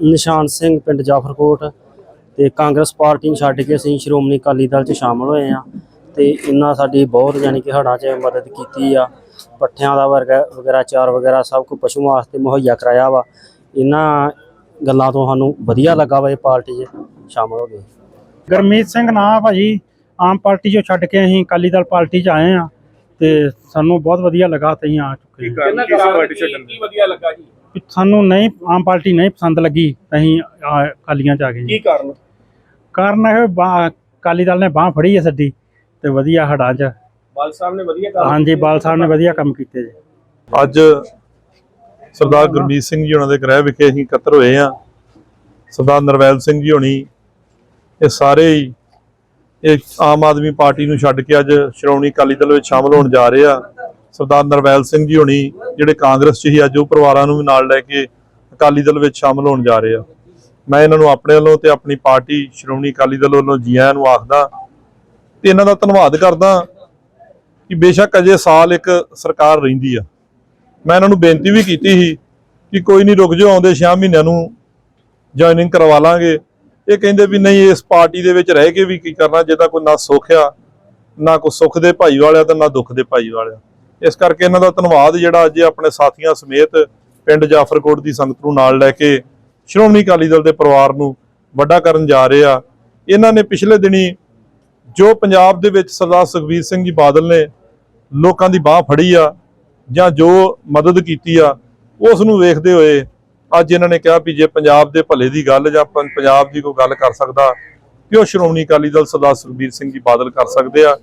ਨਿਸ਼ਾਨ ਸਿੰਘ ਪਿੰਡ ਜਾਫਰਕੋਟ ਤੇ ਕਾਂਗਰਸ ਪਾਰਟੀ ਨੂੰ ਛੱਡ ਕੇ ਅਸੀਂ ਸ਼੍ਰੋਮਣੀ ਅਕਾਲੀ ਦਲ 'ਚ ਸ਼ਾਮਲ ਹੋਏ ਆ ਤੇ ਇਹਨਾਂ ਸਾਡੀ ਬਹੁਤ ਯਾਨੀ ਕਿ ਹੜ੍ਹਾਂ 'ਚ ਮਦਦ ਕੀਤੀ ਆ। ਪੱਠਿਆਂ ਦਾ ਵਰਗਾ ਵਗੈਰਾ ਚਾਰ ਵਗੈਰਾ ਸਭ ਕੁਝ ਪਸ਼ੂਆਂ ਵਾਸਤੇ ਮੁਹੱਈਆ ਕਰਾਇਆ ਵਾ। ਇਹਨਾਂ ਗੱਲਾਂ ਤੋਂ ਸਾਨੂੰ ਵਧੀਆ ਲੱਗਾ ਵਾ ਇਹ ਪਾਰਟੀ 'ਚ ਸ਼ਾਮਲ ਹੋ ਗਏ ਗਰਮੀਤ ਸਿੰਘ ਨਾਂ ਭਾਜੀ ਆਮ ਪਾਰਟੀ ਚੋਂ ਛੱਡ ਕੇ ਅਸੀਂ ਅਕਾਲੀ ਦਲ ਪਾਰਟੀ 'ਚ ਆਏ ਆ ਤੇ ਸਾਨੂੰ ਬਹੁਤ ਵਧੀਆ ਲੱਗਾ ਤੇ ਅਸੀਂ ਆ ਚੁੱਕੇ ਹਾਂ। ਕਿੰਨਾ ਕਾਰਨ ਕੀ ਕੀ ਵਧੀਆ ਲੱਗਾ ਜੀ? ਸਾਨੂੰ ਨਹੀਂ ਆਮ ਪਾਰਟੀ ਨਹੀਂ ਪਸੰਦ ਲੱਗੀ ਅਸੀਂ ਆ ਅਕਾਲੀਆਂ 'ਚ ਆ ਗਏ ਜੀ। ਕੀ ਕਾਰਨ? ਕਾਰਨ ਇਹ ਬਾਂਹ- ਅਕਾਲੀ ਦਲ ਨੇ ਬਾਹ ਫੜੀ ਹੈ ਸਾਡੀ ਤੇ ਵਧੀਆ ਹੜਾਂ 'ਚ। ਬਾਲ ਸਾਹਿਬ ਨੇ ਵਧੀਆ ਕੰਮ ਹਾਂਜੀ ਬਾਲ ਸਾਹਿਬ ਨੇ ਵਧੀਆ ਕੰਮ ਕੀਤੇ ਜੀ। ਅੱਜ ਸਰਦਾਰ ਗੁਰਮੀਤ ਸਿੰਘ ਜੀ ਉਹਨਾਂ ਦੇ ਗ੍ਰਹਿ ਵਿਖੇ ਅਸੀਂ ਇਕੱਤਰ ਹੋਏ ਆ ਸਰਦਾਰ ਨਰਵੈਲ ਸਿੰਘ ਜੀ ਹੋਣੀ ਇਹ ਸਾਰੇ ਹੀ ਇਹ ਆਮ ਆਦਮੀ ਪਾਰਟੀ ਨੂੰ ਛੱਡ ਕੇ ਅੱਜ ਸ਼੍ਰੋਮਣੀ ਅਕਾਲੀ ਦਲ ਵਿੱਚ ਸ਼ਾਮਲ ਹੋਣ ਜਾ ਰਹੇ ਆ। ਸਰਦਾਰ ਨਰਵੈਲ ਸਿੰਘ ਜੀ ਹੋਣੀ, ਜਿਹੜੇ ਕਾਂਗਰਸ 'ਚ ਹੀ ਅੱਜ ਉਹ ਪਰਿਵਾਰਾਂ ਨੂੰ ਵੀ ਨਾਲ ਲੈ ਕੇ ਅਕਾਲੀ ਦਲ ਵਿੱਚ ਸ਼ਾਮਲ ਹੋਣ ਜਾ ਰਹੇ ਆ। ਮੈਂ ਇਹਨਾਂ ਨੂੰ ਆਪਣੇ ਵੱਲੋਂ ਤੇ ਆਪਣੀ ਪਾਰਟੀ ਸ਼੍ਰੋਮਣੀ ਅਕਾਲੀ ਦਲ ਵੱਲੋਂ ਜੀ ਆਇਆਂ ਨੂੰ ਆਖਦਾ, ਤੇ ਇਹਨਾਂ ਦਾ ਧੰਨਵਾਦ ਕਰਦਾ ਕਿ ਬੇਸ਼ੱਕ ਅਜੇ ਸਾਲ ਇੱਕ ਸਰਕਾਰ ਰਹਿੰਦੀ ਆ। ਮੈਂ ਇਹਨਾਂ ਨੂੰ ਬੇਨਤੀ ਵੀ ਕੀਤੀ ਸੀ ਕਿ ਕੋਈ ਨਹੀਂ ਰੁਕ ਜਾਓ, ਆਉਂਦੇ 6 ਮਹੀਨਿਆਂ ਨੂੰ ਜੁਆਇਨਿੰਗ ਕਰਵਾ ਲਾਂਗੇ। ਇਹ ਕਹਿੰਦੇ ਵੀ ਨਹੀਂ, ਇਸ ਪਾਰਟੀ ਦੇ ਵਿੱਚ ਰਹਿ ਕੇ ਵੀ ਕੀ ਕਰਨਾ, ਜੇ ਤਾਂ ਕੋਈ ਨਾ ਸੁੱਖ ਆ, ਨਾ ਕੋਈ ਸੁੱਖ ਦੇ ਭਾਈ ਵਾਲਿਆ ਤੇ ਨਾ ਦੁੱਖ ਦੇ ਭਾਈ ਵਾਲਿਆ। ਇਸ ਕਰਕੇ ਇਹਨਾਂ ਦਾ ਧੰਨਵਾਦ ਜਿਹੜਾ ਅੱਜ ਆਪਣੇ ਸਾਥੀਆਂ ਸਮੇਤ ਪਿੰਡ ਜਾਫਰਕੋਟ ਦੀ ਸੰਗਤ ਨੂੰ ਨਾਲ ਲੈ ਕੇ ਸ਼੍ਰੋਮਣੀ ਅਕਾਲੀ ਦਲ ਦੇ ਪਰਿਵਾਰ ਨੂੰ ਵੱਡਾ ਕਰਨ ਜਾ ਰਹੇ ਆ। ਇਹਨਾਂ ਨੇ ਪਿਛਲੇ ਦਿਨੀ ਜੋ ਪੰਜਾਬ ਦੇ ਵਿੱਚ ਸਰਦਾਰ ਸੁਖਬੀਰ ਸਿੰਘ ਜੀ ਬਾਦਲ ਨੇ ਲੋਕਾਂ ਦੀ ਬਾਹ ਫੜੀ ਆ ਜਾਂ ਜੋ ਮਦਦ ਕੀਤੀ ਆ, ਉਸ ਨੂੰ ਵੇਖਦੇ ਹੋਏ ਅੱਜ ਇਹਨਾਂ ਨੇ ਕਿਹਾ ਵੀ ਜੇ ਪੰਜਾਬ ਦੇ ਭਲੇ ਦੀ ਗੱਲ ਜਾਂ ਪੰ- ਪੰਜਾਬ ਦੀ ਕੋਈ ਗੱਲ ਕਰ ਸਕਦਾ ਕਿ ਉਹ ਸ਼੍ਰੋਮਣੀ ਅਕਾਲੀ ਦਲ ਸਰਦਾਰ ਸੁਖਬੀਰ ਸਿੰਘ ਜੀ ਬਾਦਲ ਕਰ ਸਕਦੇ ਆ।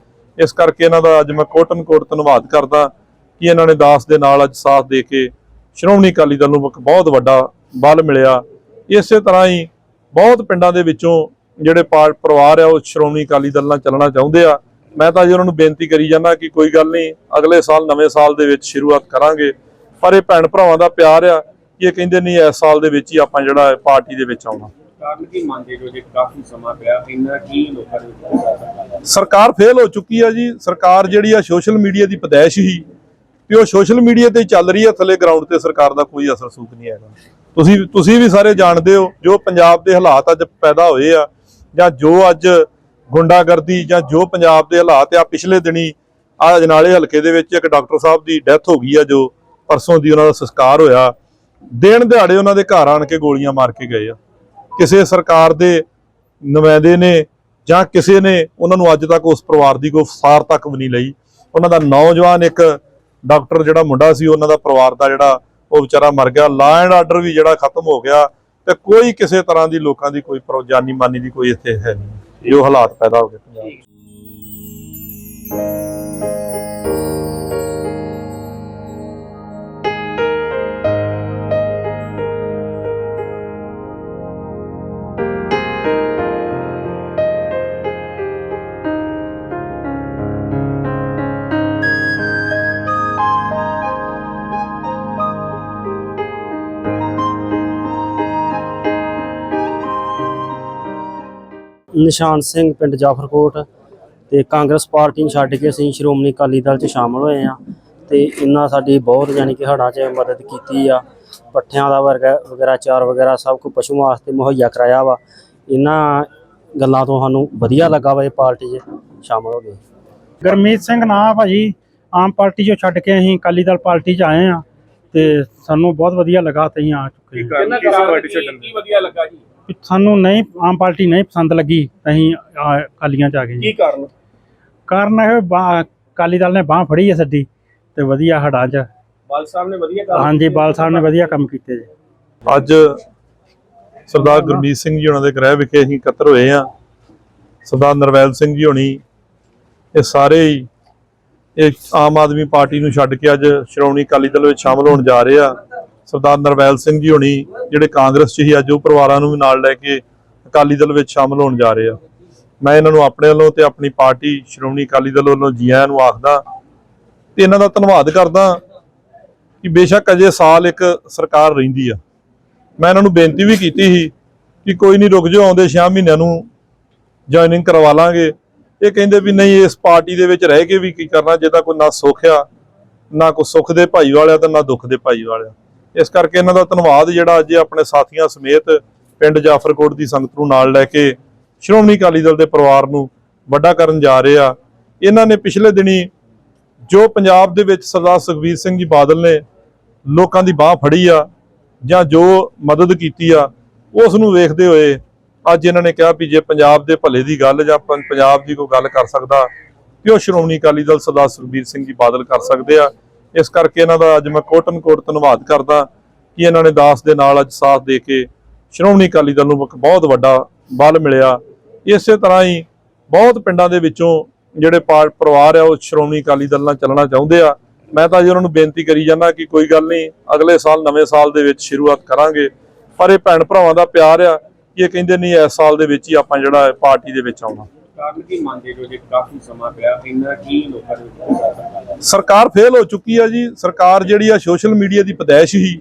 ਇਸ ਕਰਕੇ ਇਹਨਾਂ ਦਾ ਅੱਜ ਮੈਂ ਕੋਟਨ ਕੋਟ ਧੰਨਵਾਦ ਕਰਦਾ ਕਿ ਇਹਨਾਂ ਨੇ ਦਾਸ ਦੇ ਨਾਲ ਅੱਜ ਸਾਥ ਦੇ ਕੇ ਸ਼੍ਰੋਮਣੀ ਅਕਾਲੀ ਦਲ ਨੂੰ ਇੱਕ ਬਹੁਤ ਵੱਡਾ ਬਲ ਮਿਲਿਆ। ਇਸੇ ਤਰ੍ਹਾਂ ਹੀ ਬਹੁਤ ਪਿੰਡਾਂ ਦੇ ਵਿੱਚੋਂ ਜਿਹੜੇ ਪਾਰ- ਪਰਿਵਾਰ ਆ, ਉਹ ਸ਼੍ਰੋਮਣੀ ਅਕਾਲੀ ਦਲ ਨਾਲ ਚੱਲਣਾ ਚਾਹੁੰਦੇ ਆ। ਮੈਂ ਤਾਂ ਜੀ ਉਹਨਾਂ ਨੂੰ ਬੇਨਤੀ ਕਰੀ ਜਾਂਦਾ ਕਿ ਕੋਈ ਗੱਲ ਨਹੀਂ, ਅਗਲੇ ਸਾਲ, ਨਵੇਂ ਸਾਲ ਦੇ ਵਿੱਚ ਸ਼ੁਰੂਆਤ ਕਰਾਂਗੇ। ਪਰ ਇਹ ਭੈਣ ਭਰਾਵਾਂ ਦਾ ਪਿਆਰ ਆ ਕਿ ਇਹ ਕਹਿੰਦੇ ਨਹੀਂ ਇਸ ਸਾਲ ਦੇ ਵਿੱਚ ਹੀ ਆਪਾਂ ਜਿਹੜਾ ਪਾਰਟੀ ਦੇ ਵਿੱਚ ਆਉਣਾ। ਕਾਰਨ ਕੀ ਮੰਨਦੇ ਜੋ ਜੇ ਕਾਫੀ ਸਮਾਂ ਪਿਆ, ਇੰਨਾ ਕੀ ਲੋਕਾਂ ਦੇ ਵਿੱਚ ਸਰਕਾਰ ਫੇਲ ਹੋ ਚੁੱਕੀ ਆ ਜੀ। ਸਰਕਾਰ ਜਿਹੜੀ ਆ ਸੋਸ਼ਲ ਮੀਡੀਆ ਦੀ ਪਦੈਸ਼ ਹੀ ਤੇ ਉਹ ਸੋਸ਼ਲ ਮੀਡੀਆ ਤੇ ਚੱਲ ਰਹੀ ਆ। ਥੱਲੇ ਗਰਾਊਂਡ ਤੇ ਸਰਕਾਰ ਦਾ ਕੋਈ ਅਸਰ ਸੂਖ ਨਹੀਂ ਹੈਗਾ। ਤੁਸੀਂ ਤੁਸੀਂ ਵੀ ਸਾਰੇ ਜਾਣਦੇ ਹੋ, ਜੋ ਪੰਜਾਬ ਦੇ ਹਾਲਾਤ ਅੱਜ ਪੈਦਾ ਹੋਏ ਆ, ਜਾਂ ਜੋ ਅੱਜ ਗੁੰਡਾਗਰਦੀ, ਜਾਂ ਜੋ ਪੰਜਾਬ ਦੇ ਹਾਲਾਤ ਆ, ਪਿਛਲੇ ਦਿਨੀ ਆ ਅਜਨਾਲੇ ਹਲਕੇ ਦੇ ਵਿੱਚ ਇੱਕ ਡਾਕਟਰ ਸਾਹਿਬ ਦੀ ਡੈਥ ਹੋ ਗਈ ਆ, ਜੋ ਪਰਸੋਂ ਦੀ ਉਹਨਾਂ ਦਾ ਸੰਸਕਾਰ ਹੋਇਆ। ਦਿਨ ਦਿਹਾੜੇ ਉਹਨਾਂ ਦੇ ਘਰ ਆਣ ਕੇ ਗੋਲੀਆਂ ਮਾਰ ਕੇ ਗਏ ਆ। ਕਿਸੇ ਸਰਕਾਰ ਦੇ ਨੁਮਾਇੰਦੇ ਨੇ ਜਾਂ ਕਿਸੇ ਨੇ ਉਹਨਾਂ ਨੂੰ ਅੱਜ ਤੱਕ ਉਸ ਪਰਿਵਾਰ ਦੀ ਕੋਈ ਸਾਰ ਤੱਕ ਵੀ ਨਹੀਂ ਲਈ। ਉਹਨਾਂ ਦਾ ਨੌਜਵਾਨ ਇੱਕ ਡਾਕਟਰ ਜਿਹੜਾ ਮੁੰਡਾ ਸੀ, ਉਹਨਾਂ ਦਾ ਪਰਿਵਾਰ ਦਾ ਜਿਹੜਾ ਉਹ ਵਿਚਾਰਾ ਮਰ ਗਿਆ। ਲਾ ਐਂਡ ਆਰਡਰ ਵੀ ਜਿਹੜਾ ਖਤਮ ਹੋ ਗਿਆ ਤੇ ਕੋਈ ਕਿਸੇ ਤਰ੍ਹਾਂ ਦੀ ਲੋਕਾਂ ਦੀ ਕੋਈ ਪਰ- ਜਾਨੀ ਮਾਨੀ ਦੀ ਕੋਈ ਇੱਥੇ ਹੈ ਨਹੀਂ। ਜੋ ਹਾਲਾਤ ਪੈਦਾ ਹੋ ਗਏ। ਪੰਜਾਬ 'ਚ। ਨਿਸ਼ਾਨ ਸਿੰਘ ਪਿੰਡ ਜਾਫਰਕੋਟ ਤੇ ਕਾਂਗਰਸ ਪਾਰਟੀ ਨੂੰ ਛੱਡ ਕੇ ਅਸੀਂ ਸ਼੍ਰੋਮਣੀ ਅਕਾਲੀ ਦਲ 'ਚ ਸ਼ਾਮਲ ਹੋਏ ਆ ਤੇ ਇਹਨਾਂ ਸਾਡੀ ਬਹੁਤ ਯਾਨੀ ਕਿ ਹੜ੍ਹਾਂ 'ਚ ਮਦਦ ਕੀਤੀ ਆ। ਪੱਠਿਆਂ ਦਾ ਵਰਗਾ ਵਗੈਰਾ ਚਾਰ ਵਗੈਰਾ ਸਭ ਕੁਝ ਪਸ਼ੂਆਂ ਵਾਸਤੇ ਮੁਹੱਈਆ ਕਰਾਇਆ ਵਾ। ਇਹਨਾਂ ਗੱਲਾਂ ਤੋਂ ਸਾਨੂੰ ਵਧੀਆ ਲੱਗਾ ਵਾ ਇਹ ਪਾਰਟੀ 'ਚ ਸ਼ਾਮਲ ਹੋ ਗਏ ਗਰਮੀਤ ਸਿੰਘ ਨਾਂ ਭਾਜੀ। ਆਮ ਪਾਰਟੀ ਚੋਂ ਛੱਡ ਕੇ ਅਸੀਂ ਅਕਾਲੀ ਦਲ ਪਾਰਟੀ 'ਚ ਆਏ ਆ ਤੇ ਸਾਨੂੰ ਬਹੁਤ ਵਧੀਆ ਲੱਗਾ ਤੇ ਅਸੀਂ ਆ ਚੁੱਕੇ ਹਾਂ। ਕਿੰਨਾ ਕਾਰਨ ਕੀ ਕੀ ਵਧੀਆ ਲੱਗਾ ਜੀ? ਸਾਨੂੰ ਨਹੀਂ ਆਮ ਪਾਰਟੀ ਨਹੀਂ ਪਸੰਦ ਲੱਗੀ ਅਸੀਂ ਆ ਅਕਾਲੀਆਂ 'ਚ ਆ ਗਏ ਜੀ। ਕੀ ਕਾਰਨ? ਕਾਰਨ ਇਹ ਅਕਾਲੀ ਦਲ ਨੇ ਬਾਹ ਫੜੀ ਹੈ ਸਾਡੀ ਤੇ ਵਧੀਆ ਹੜਾਂ 'ਚ। ਬਾਲ ਸਾਹਿਬ ਨੇ ਵਧੀਆ ਕੰਮ ਹਾਂਜੀ ਬਾਲ ਸਾਹਿਬ ਨੇ ਵਧੀਆ ਕੰਮ ਕੀਤੇ ਜੀ। ਅੱਜ ਸਰਦਾਰ ਗੁਰਮੀਤ ਸਿੰਘ ਜੀ ਉਹਨਾਂ ਦੇ ਗ੍ਰਹਿ ਵਿਖੇ ਅਸੀਂ ਇਕੱਤਰ ਹੋਏ ਆ ਸਰਦਾਰ ਨਰਵੈਲ ਸਿੰਘ ਜੀ ਹੋਣੀ ਇਹ ਸਾਰੇ ਹੀ ਇਹ ਆਮ ਆਦਮੀ ਪਾਰਟੀ ਨੂੰ ਛੱਡ ਕੇ ਅੱਜ ਸ਼੍ਰੋਮਣੀ ਅਕਾਲੀ ਦਲ ਵਿੱਚ ਸ਼ਾਮਲ ਹੋਣ ਜਾ ਰਹੇ ਆ। ਸਰਦਾਰ ਨਰਵੈਲ ਸਿੰਘ ਜੀ ਹੋਣੀ ਜਿਹੜੇ ਕਾਂਗਰਸ 'ਚ ਹੀ ਅੱਜ ਉਹ ਪਰਿਵਾਰਾਂ ਨੂੰ ਵੀ ਨਾਲ ਲੈ ਕੇ ਅਕਾਲੀ ਦਲ ਵਿੱਚ ਸ਼ਾਮਲ ਹੋਣ ਜਾ ਰਹੇ ਆ। ਮੈਂ ਇਹਨਾਂ ਨੂੰ ਆਪਣੇ ਵੱਲੋਂ ਤੇ ਆਪਣੀ ਪਾਰਟੀ ਸ਼੍ਰੋਮਣੀ ਅਕਾਲੀ ਦਲ ਵੱਲੋਂ ਜੀ ਆਇਆਂ ਨੂੰ ਆਖਦਾ ਤੇ ਇਹਨਾਂ ਦਾ ਧੰਨਵਾਦ ਕਰਦਾ ਕਿ ਬੇਸ਼ੱਕ ਅਜੇ ਸਾਲ ਇੱਕ ਸਰਕਾਰ ਰਹਿੰਦੀ ਆ। ਮੈਂ ਇਹਨਾਂ ਨੂੰ ਬੇਨਤੀ ਵੀ ਕੀਤੀ ਸੀ ਕਿ ਕੋਈ ਨਹੀਂ ਰੁਕ ਜਾਓ, ਆਉਂਦੇ 6 ਮਹੀਨਿਆਂ ਨੂੰ ਜੁਆਇਨਿੰਗ ਕਰਵਾ ਲਾਂਗੇ। ਇਹ ਕਹਿੰਦੇ ਵੀ ਨਹੀਂ, ਇਸ ਪਾਰਟੀ ਦੇ ਵਿੱਚ ਰਹਿ ਕੇ ਵੀ ਕੀ ਕਰਨਾ, ਜੇ ਤਾਂ ਕੋਈ ਨਾ ਸੁੱਖ ਆ, ਨਾ ਕੋਈ ਸੁੱਖ ਦੇ ਭਾਈ ਵਾਲਿਆ ਤੇ ਨਾ ਦੁੱਖ ਦੇ ਭਾਈ ਵਾਲਿਆ। ਇਸ ਕਰਕੇ ਇਹਨਾਂ ਦਾ ਧੰਨਵਾਦ ਜਿਹੜਾ ਅੱਜ ਆਪਣੇ ਸਾਥੀਆਂ ਸਮੇਤ ਪਿੰਡ ਜਾਫਰਕੋਟ ਦੀ ਸੰਗਤ ਨੂੰ ਨਾਲ ਲੈ ਕੇ ਸ਼੍ਰੋਮਣੀ ਅਕਾਲੀ ਦਲ ਦੇ ਪਰਿਵਾਰ ਨੂੰ ਵੱਡਾ ਕਰਨ ਜਾ ਰਹੇ ਆ। ਇਹਨਾਂ ਨੇ ਪਿਛਲੇ ਦਿਨੀ ਜੋ ਪੰਜਾਬ ਦੇ ਵਿੱਚ ਸਰਦਾਰ ਸੁਖਬੀਰ ਸਿੰਘ ਜੀ ਬਾਦਲ ਨੇ ਲੋਕਾਂ ਦੀ ਬਾਹ ਫੜੀ ਆ ਜਾਂ ਜੋ ਮਦਦ ਕੀਤੀ ਆ, ਉਸ ਨੂੰ ਵੇਖਦੇ ਹੋਏ ਅੱਜ ਇਹਨਾਂ ਨੇ ਕਿਹਾ ਵੀ ਜੇ ਪੰਜਾਬ ਦੇ ਭਲੇ ਦੀ ਗੱਲ ਜਾਂ ਪੰ- ਪੰਜਾਬ ਦੀ ਕੋਈ ਗੱਲ ਕਰ ਸਕਦਾ ਕਿ ਉਹ ਸ਼੍ਰੋਮਣੀ ਅਕਾਲੀ ਦਲ ਸਰਦਾਰ ਸੁਖਬੀਰ ਸਿੰਘ ਜੀ ਬਾਦਲ ਕਰ ਸਕਦੇ ਆ। ਇਸ ਕਰਕੇ ਇਹਨਾਂ ਦਾ ਅੱਜ ਮੈਂ ਕੋਟਨ ਕੋਟ ਧੰਨਵਾਦ ਕਰਦਾ ਕਿ ਇਹਨਾਂ ਨੇ ਦਾਸ ਦੇ ਨਾਲ ਅੱਜ ਸਾਥ ਦੇ ਕੇ ਸ਼੍ਰੋਮਣੀ ਅਕਾਲੀ ਦਲ ਨੂੰ ਇੱਕ ਬਹੁਤ ਵੱਡਾ ਬਲ ਮਿਲਿਆ। ਇਸੇ ਤਰ੍ਹਾਂ ਹੀ ਬਹੁਤ ਪਿੰਡਾਂ ਦੇ ਵਿੱਚੋਂ ਜਿਹੜੇ ਪਾ- ਪਰਿਵਾਰ ਆ, ਉਹ ਸ਼੍ਰੋਮਣੀ ਅਕਾਲੀ ਦਲ ਨਾਲ ਚੱਲਣਾ ਚਾਹੁੰਦੇ ਆ। ਮੈਂ ਤਾਂ ਜੀ ਉਹਨਾਂ ਨੂੰ ਬੇਨਤੀ ਕਰੀ ਜਾਂਦਾ ਕਿ ਕੋਈ ਗੱਲ ਨਹੀਂ, ਅਗਲੇ ਸਾਲ, ਨਵੇਂ ਸਾਲ ਦੇ ਵਿੱਚ ਸ਼ੁਰੂਆਤ ਕਰਾਂਗੇ। ਪਰ ਇਹ ਭੈਣ ਭਰਾਵਾਂ ਦਾ ਪਿਆਰ ਆ ਕਿ ਇਹ ਕਹਿੰਦੇ ਨਹੀਂ, ਇਸ ਸਾਲ ਦੇ ਵਿੱਚ ਹੀ ਆਪਾਂ ਜਿਹੜਾ ਪਾਰਟੀ ਦੇ ਵਿੱਚ ਆਉਣਾ। ਕਾਰਨ ਕੀ ਮੰਨਦੇ ਜੋ ਜੇ ਕਾਫੀ ਸਮਾਂ ਪਿਆ ਇੰਨਾ ਕੀ ਲੋਕਾਂ ਦੇ ਸਰਕਾਰ ਫੇਲ ਹੋ ਚੁੱਕੀ ਆ ਜੀ। ਸਰਕਾਰ ਜਿਹੜੀ ਆ ਸੋਸ਼ਲ ਮੀਡੀਆ ਦੀ ਪਦੈਸ਼ ਹੀ,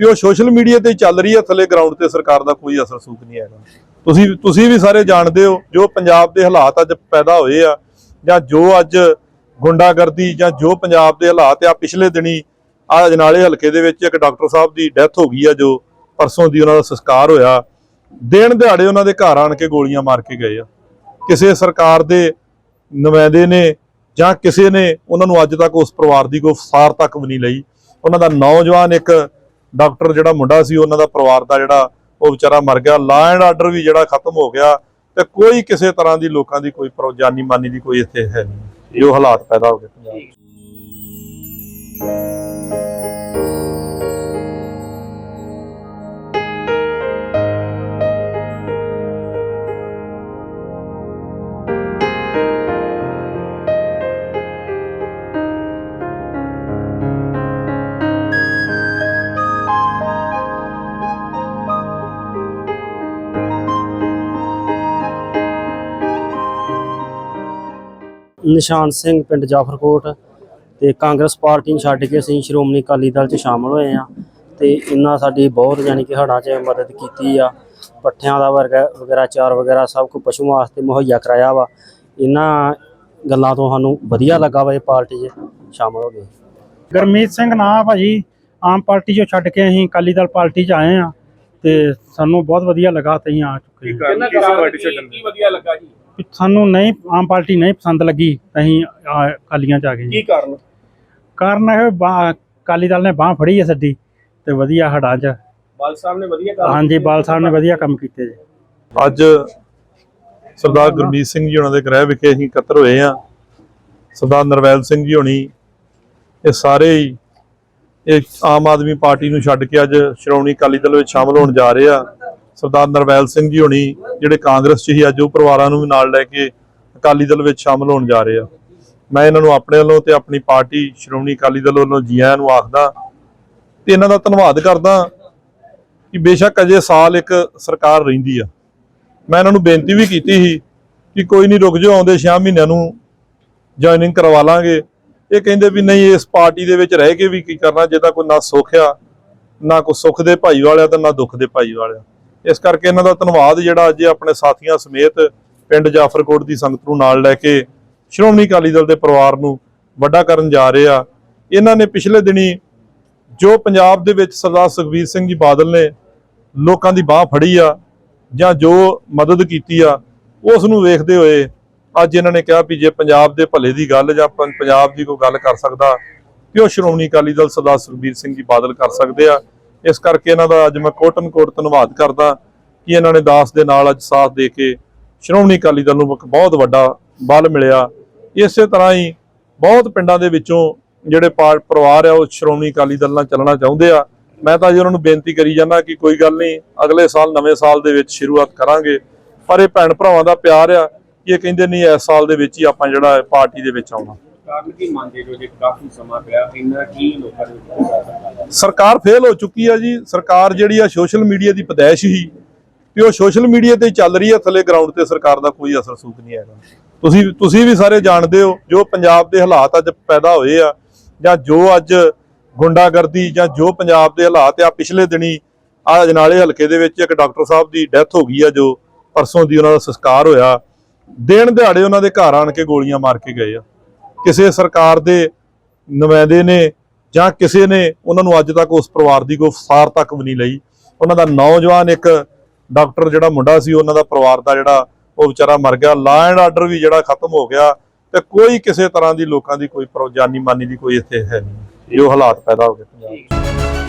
ਤੇ ਉਹ ਸੋਸ਼ਲ ਮੀਡੀਆ ਤੇ ਚੱਲ ਰਹੀ ਆ। ਥੱਲੇ ਗਰਾਊਂਡ ਤੇ ਸਰਕਾਰ ਦਾ ਕੋਈ ਅਸਰ ਸੂਖ ਨਹੀਂ ਹੈਗਾ। ਤੁਸੀਂ ਤੁਸੀਂ ਵੀ ਸਾਰੇ ਜਾਣਦੇ ਹੋ, ਜੋ ਪੰਜਾਬ ਦੇ ਹਾਲਾਤ ਅੱਜ ਪੈਦਾ ਹੋਏ ਆ, ਜਾਂ ਜੋ ਅੱਜ ਗੁੰਡਾਗਰਦੀ, ਜਾਂ ਜੋ ਪੰਜਾਬ ਦੇ ਹਾਲਾਤ ਆ, ਪਿਛਲੇ ਦਿਨੀ ਆ ਅਜਨਾਲੇ ਹਲਕੇ ਦੇ ਵਿੱਚ ਇੱਕ ਡਾਕਟਰ ਸਾਹਿਬ ਦੀ ਡੈਥ ਹੋ ਗਈ ਆ, ਜੋ ਪਰਸੋਂ ਦੀ ਉਹਨਾਂ ਦਾ ਸੰਸਕਾਰ ਹੋਇਆ। ਦਿਨ ਦਿਹਾੜੇ ਉਹਨਾਂ ਦੇ ਘਰ ਆਣ ਕੇ ਗੋਲੀਆਂ ਮਾਰ ਕੇ ਗਏ ਆ। ਕਿਸੇ ਸਰਕਾਰ ਦੇ ਨੁਮਾਇੰਦੇ ਨੇ ਜਾਂ ਕਿਸੇ ਨੇ ਉਹਨਾਂ ਨੂੰ ਅੱਜ ਤੱਕ ਉਸ ਪਰਿਵਾਰ ਦੀ ਕੋਈ ਸਾਰ ਤੱਕ ਵੀ ਨਹੀਂ ਲਈ। ਉਹਨਾਂ ਦਾ ਨੌਜਵਾਨ ਇੱਕ ਡਾਕਟਰ ਜਿਹੜਾ ਮੁੰਡਾ ਸੀ, ਉਹਨਾਂ ਦਾ ਪਰਿਵਾਰ ਦਾ ਜਿਹੜਾ ਉਹ ਵਿਚਾਰਾ ਮਰ ਗਿਆ। ਲਾ ਐਂਡ ਆਰਡਰ ਵੀ ਜਿਹੜਾ ਖਤਮ ਹੋ ਗਿਆ ਤੇ ਕੋਈ ਕਿਸੇ ਤਰ੍ਹਾਂ ਦੀ ਲੋਕਾਂ ਦੀ ਕੋਈ ਪ੍ਰੋ- ਜਾਨੀ ਮਾਨੀ ਦੀ ਕੋਈ ਇੱਥੇ ਹੈ ਨਹੀਂ। ਜੋ ਹਾਲਾਤ ਪੈਦਾ ਹੋ ਗਏ ਪੰਜਾਬ ਨਿਸ਼ਾਨ ਸਿੰਘ ਪਿੰਡ ਜਾਫਰਕੋਟ ਤੇ ਕਾਂਗਰਸ ਪਾਰਟੀ ਨੂੰ ਛੱਡ ਕੇ ਅਸੀਂ ਸ਼੍ਰੋਮਣੀ ਅਕਾਲੀ ਦਲ 'ਚ ਸ਼ਾਮਲ ਹੋਏ ਆ ਤੇ ਇਹਨਾਂ ਸਾਡੀ ਬਹੁਤ ਯਾਨੀ ਕਿ ਹੜਾਂ 'ਚ ਮਦਦ ਕੀਤੀ ਆ ਪੱਠਿਆਂ ਦਾ ਵਰਗਾ ਵਗੈਰਾ ਚਾਰ ਵਗੈਰਾ ਸਭ ਕੁਝ ਪਸ਼ੂਆਂ ਵਾਸਤੇ ਮੁਹੱਈਆ ਕਰਾਇਆ ਵਾ। ਇਹਨਾਂ ਗੱਲਾਂ ਤੋਂ ਸਾਨੂੰ ਵਧੀਆ ਲੱਗਾ ਵਾ ਇਹ ਪਾਰਟੀ 'ਚ ਸ਼ਾਮਲ ਹੋ ਗਏ ਗਰਮੀਤ ਸਿੰਘ ਨਾਂ ਭਾਜੀ ਆਮ ਪਾਰਟੀ ਚੋਂ ਛੱਡ ਕੇ ਅਸੀਂ ਅਕਾਲੀ ਦਲ ਪਾਰਟੀ 'ਚ ਆਏ ਆ ਤੇ ਸਾਨੂੰ ਬਹੁਤ ਵਧੀਆ ਲੱਗਾ ਤੇ ਅਸੀਂ ਆ ਚੁੱਕੇ ਹਾਂ। ਕਿੰਨਾ ਕਾਰਨ ਕੀ ਕੀ ਵਧੀਆ ਲੱਗਾ ਜੀ? ਸਾਨੂੰ ਨਹੀਂ ਆਮ ਪਾਰਟੀ ਨਹੀਂ ਪਸੰਦ ਲੱਗੀ ਅਸੀਂ ਆ ਅਕਾਲੀਆਂ 'ਚ ਆ ਗਏ ਜੀ। ਕੀ ਕਾਰਨ? ਕਾਰਨ ਇਹ ਅਕਾਲੀ ਦਲ ਨੇ ਬਾਹ ਫੜੀ ਹੈ ਸਾਡੀ ਤੇ ਵਧੀਆ ਹੜਾਂ 'ਚ। ਬਾਲ ਸਾਹਿਬ ਨੇ ਵਧੀਆ ਕੰਮ ਹਾਂਜੀ ਬਾਲ ਸਾਹਿਬ ਨੇ ਵਧੀਆ ਕੰਮ ਕੀਤੇ ਜੀ। ਅੱਜ ਸਰਦਾਰ ਗੁਰਮੀਤ ਸਿੰਘ ਜੀ ਉਹਨਾਂ ਦੇ ਗ੍ਰਹਿ ਵਿਖੇ ਅਸੀਂ ਇਕੱਤਰ ਹੋਏ ਆ ਸਰਦਾਰ ਨਰਵੈਲ ਸਿੰਘ ਜੀ ਹੋਣੀ ਇਹ ਸਾਰੇ ਹੀ ਇਹ ਆਮ ਆਦਮੀ ਪਾਰਟੀ ਨੂੰ ਛੱਡ ਕੇ ਅੱਜ ਸ਼੍ਰੋਮਣੀ ਅਕਾਲੀ ਦਲ ਵਿੱਚ ਸ਼ਾਮਲ ਹੋਣ ਜਾ ਰਹੇ ਆ। ਸਰਦਾਰ ਨਰਵੈਲ ਸਿੰਘ ਜੀ ਹੋਣੀ, ਜਿਹੜੇ ਕਾਂਗਰਸ 'ਚ ਹੀ ਅੱਜ ਉਹ ਪਰਿਵਾਰਾਂ ਨੂੰ ਵੀ ਨਾਲ ਲੈ ਕੇ ਅਕਾਲੀ ਦਲ ਵਿੱਚ ਸ਼ਾਮਲ ਹੋਣ ਜਾ ਰਹੇ ਆ। ਮੈਂ ਇਹਨਾਂ ਨੂੰ ਆਪਣੇ ਵੱਲੋਂ ਤੇ ਆਪਣੀ ਪਾਰਟੀ ਸ਼੍ਰੋਮਣੀ ਅਕਾਲੀ ਦਲ ਵੱਲੋਂ ਜੀਆਂ ਨੂੰ ਆਖਦਾ, ਤੇ ਇਹਨਾਂ ਦਾ ਧੰਨਵਾਦ ਕਰਦਾ ਕਿ ਬੇਸ਼ੱਕ ਅਜੇ ਸਾਲ ਇੱਕ ਸਰਕਾਰ ਰਹਿੰਦੀ ਆ। ਮੈਂ ਇਹਨਾਂ ਨੂੰ ਬੇਨਤੀ ਵੀ ਕੀਤੀ ਸੀ ਕਿ ਕੋਈ ਨਹੀਂ ਰੁਕ ਜਾਓ, ਆਉਂਦੇ 6 ਮਹੀਨਿਆਂ ਨੂੰ ਜੁਆਇਨਿੰਗ ਕਰਵਾ ਲਾਂਗੇ। ਇਹ ਕਹਿੰਦੇ ਵੀ ਨਹੀਂ, ਇਸ ਪਾਰਟੀ ਦੇ ਵਿੱਚ ਰਹਿ ਕੇ ਵੀ ਕੀ ਕਰਨਾ ਜਿਹਦਾ ਕੋਈ ਨਾ ਸੁੱਖ ਆ, ਨਾ ਕੋਈ ਸੁੱਖ ਦੇ ਭਾਈ ਵਾਲਿਆ ਤੇ ਨਾ ਦੁੱਖ ਦੇ ਭਾਈ ਵਾਲਿਆ। ਇਸ ਕਰਕੇ ਇਹਨਾਂ ਦਾ ਧੰਨਵਾਦ ਜਿਹੜਾ ਅੱਜ ਆਪਣੇ ਸਾਥੀਆਂ ਸਮੇਤ ਪਿੰਡ ਜਾਫਰਕੋਟ ਦੀ ਸੰਗਤ ਨੂੰ ਨਾਲ ਲੈ ਕੇ ਸ਼੍ਰੋਮਣੀ ਅਕਾਲੀ ਦਲ ਦੇ ਪਰਿਵਾਰ ਨੂੰ ਵੱਡਾ ਕਰਨ ਜਾ ਰਹੇ ਆ। ਇਹਨਾਂ ਨੇ ਪਿਛਲੇ ਦਿਨੀ ਜੋ ਪੰਜਾਬ ਦੇ ਵਿੱਚ ਸਰਦਾਰ ਸੁਖਬੀਰ ਸਿੰਘ ਜੀ ਬਾਦਲ ਨੇ ਲੋਕਾਂ ਦੀ ਬਾਹ ਫੜੀ ਆ ਜਾਂ ਜੋ ਮਦਦ ਕੀਤੀ ਆ, ਉਸ ਨੂੰ ਵੇਖਦੇ ਹੋਏ ਅੱਜ ਇਹਨਾਂ ਨੇ ਕਿਹਾ ਵੀ ਜੇ ਪੰਜਾਬ ਦੇ ਭਲੇ ਦੀ ਗੱਲ ਜਾਂ ਪੰ- ਪੰਜਾਬ ਦੀ ਕੋਈ ਗੱਲ ਕਰ ਸਕਦਾ ਕਿ ਉਹ ਸ਼੍ਰੋਮਣੀ ਅਕਾਲੀ ਦਲ ਸਰਦਾਰ ਸੁਖਬੀਰ ਸਿੰਘ ਜੀ ਬਾਦਲ ਕਰ ਸਕਦੇ ਆ। ਇਸ ਕਰਕੇ ਇਹਨਾਂ ਦਾ ਅੱਜ ਮੈਂ ਕੋਟਨ ਕੋਟ ਧੰਨਵਾਦ ਕਰਦਾ ਕਿ ਇਹਨਾਂ ਨੇ ਦਾਸ ਦੇ ਨਾਲ ਅੱਜ ਸਾਥ ਦੇ ਕੇ ਸ਼੍ਰੋਮਣੀ ਅਕਾਲੀ ਦਲ ਨੂੰ ਇੱਕ ਬਹੁਤ ਵੱਡਾ ਬਲ ਮਿਲਿਆ। ਇਸੇ ਤਰ੍ਹਾਂ ਹੀ ਬਹੁਤ ਪਿੰਡਾਂ ਦੇ ਵਿੱਚੋਂ ਜਿਹੜੇ ਪਾ- ਪਰਿਵਾਰ ਆ, ਉਹ ਸ਼੍ਰੋਮਣੀ ਅਕਾਲੀ ਦਲ ਨਾਲ ਚੱਲਣਾ ਚਾਹੁੰਦੇ ਆ। ਮੈਂ ਤਾਂ ਜੀ ਉਹਨਾਂ ਨੂੰ ਬੇਨਤੀ ਕਰੀ ਜਾਂਦਾ ਕਿ ਕੋਈ ਗੱਲ ਨਹੀਂ, ਅਗਲੇ ਸਾਲ, ਨਵੇਂ ਸਾਲ ਦੇ ਵਿੱਚ ਸ਼ੁਰੂਆਤ ਕਰਾਂਗੇ। ਪਰ ਇਹ ਭੈਣ ਭਰਾਵਾਂ ਦਾ ਪਿਆਰ ਆ ਕਿ ਇਹ ਕਹਿੰਦੇ ਨਹੀਂ ਇਸ ਸਾਲ ਦੇ ਵਿੱਚ ਹੀ ਆਪਾਂ ਜਿਹੜਾ ਪਾਰਟੀ ਦੇ ਵਿੱਚ ਆਉਣਾ। ਕਾਰਨ ਕੀ ਮੰਨਦੇ ਜੋ ਜੇ ਕਾਫੀ ਸਮਾਂ ਪਿਆ, ਇੰਨਾ ਕੀ ਲੋਕਾਂ ਦੇ ਵਿੱਚ ਸਰਕਾਰ ਫੇਲ ਹੋ ਚੁੱਕੀ ਆ ਜੀ। ਸਰਕਾਰ ਜਿਹੜੀ ਆ ਸੋਸ਼ਲ ਮੀਡੀਆ ਦੀ ਪਦੈਸ਼ ਹੀ ਤੇ ਉਹ ਸੋਸ਼ਲ ਮੀਡੀਆ ਤੇ ਚੱਲ ਰਹੀ ਆ। ਥੱਲੇ ਗਰਾਊਂਡ ਤੇ ਸਰਕਾਰ ਦਾ ਕੋਈ ਅਸਰ ਸੂਖ ਨਹੀਂ ਹੈਗਾ। ਤੁਸੀਂ ਤੁਸੀਂ ਵੀ ਸਾਰੇ ਜਾਣਦੇ ਹੋ, ਜੋ ਪੰਜਾਬ ਦੇ ਹਾਲਾਤ ਅੱਜ ਪੈਦਾ ਹੋਏ ਆ, ਜਾਂ ਜੋ ਅੱਜ ਗੁੰਡਾਗਰਦੀ, ਜਾਂ ਜੋ ਪੰਜਾਬ ਦੇ ਹਾਲਾਤ ਆ, ਪਿਛਲੇ ਦਿਨੀ ਆ ਅਜਨਾਲੇ ਹਲਕੇ ਦੇ ਵਿੱਚ ਇੱਕ ਡਾਕਟਰ ਸਾਹਿਬ ਦੀ ਡੈਥ ਹੋ ਗਈ ਆ, ਜੋ ਪਰਸੋਂ ਦੀ ਉਹਨਾਂ ਦਾ ਸੰਸਕਾਰ ਹੋਇਆ। ਦਿਨ ਦਿਹਾੜੇ ਉਹਨਾਂ ਦੇ ਘਰ ਆਣ ਕੇ ਗੋਲੀਆਂ ਮਾਰ ਕੇ ਗਏ ਆ। ਕਿਸੇ ਸਰਕਾਰ ਦੇ ਨੁਮਾਇੰਦੇ ਨੇ ਜਾਂ ਕਿਸੇ ਨੇ ਉਹਨਾਂ ਨੂੰ ਅੱਜ ਤੱਕ ਉਸ ਪਰਿਵਾਰ ਦੀ ਕੋਈ ਸਾਰ ਤੱਕ ਵੀ ਨਹੀਂ ਲਈ। ਉਹਨਾਂ ਦਾ ਨੌਜਵਾਨ ਇੱਕ ਡਾਕਟਰ ਜਿਹੜਾ ਮੁੰਡਾ ਸੀ, ਉਹਨਾਂ ਦਾ ਪਰਿਵਾਰ ਦਾ ਜਿਹੜਾ ਉਹ ਵਿਚਾਰਾ ਮਰ ਗਿਆ। ਲਾ ਐਂਡ ਆਰਡਰ ਵੀ ਜਿਹੜਾ ਖਤਮ ਹੋ ਗਿਆ ਤੇ ਕੋਈ ਕਿਸੇ ਤਰ੍ਹਾਂ ਦੀ ਲੋਕਾਂ ਦੀ ਕੋਈ ਪਰ- ਜਾਨੀ ਮਾਨੀ ਦੀ ਕੋਈ ਇੱਥੇ ਹੈ ਨਹੀਂ। ਇਹ ਹਾਲਾਤ ਪੈਦਾ ਹੋ ਗਏ। ਪੰਜਾਬ 'ਚ।